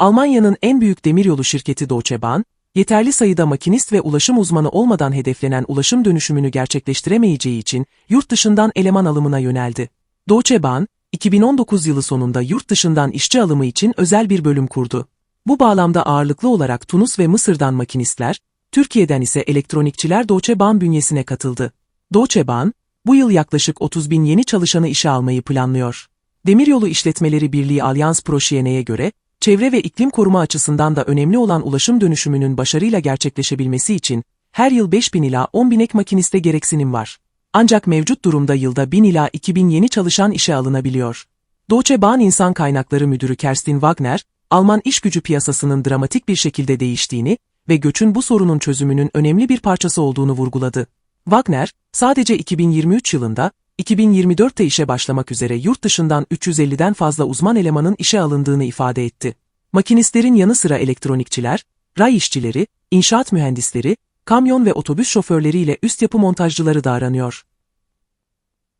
Almanya'nın en büyük demiryolu şirketi Deutsche Bahn, yeterli sayıda makinist ve ulaşım uzmanı olmadan hedeflenen ulaşım dönüşümünü gerçekleştiremeyeceği için yurt dışından eleman alımına yöneldi. Deutsche Bahn, 2019 yılı sonunda yurt dışından işçi alımı için özel bir bölüm kurdu. Bu bağlamda ağırlıklı olarak Tunus ve Mısır'dan makinistler, Türkiye'den ise elektronikçiler Deutsche Bahn bünyesine katıldı. Deutsche Bahn, bu yıl yaklaşık 30 bin yeni çalışanı işe almayı planlıyor. Demiryolu İşletmeleri Birliği Alyans Proşiyene'ye göre, çevre ve iklim koruma açısından da önemli olan ulaşım dönüşümünün başarıyla gerçekleşebilmesi için, her yıl 5 bin ila 10 bin ek makiniste gereksinim var. Ancak mevcut durumda yılda 1000 ila 2000 yeni çalışan işe alınabiliyor. Deutsche Bahn İnsan Kaynakları Müdürü Kerstin Wagner, Alman iş gücü piyasasının dramatik bir şekilde değiştiğini ve göçün bu sorunun çözümünün önemli bir parçası olduğunu vurguladı. Wagner, sadece 2023 yılında, 2024'te işe başlamak üzere yurt dışından 350'den fazla uzman elemanın işe alındığını ifade etti. Makinistlerin yanı sıra elektronikçiler, ray işçileri, inşaat mühendisleri, kamyon ve otobüs şoförleriyle üst yapı montajcıları da aranıyor.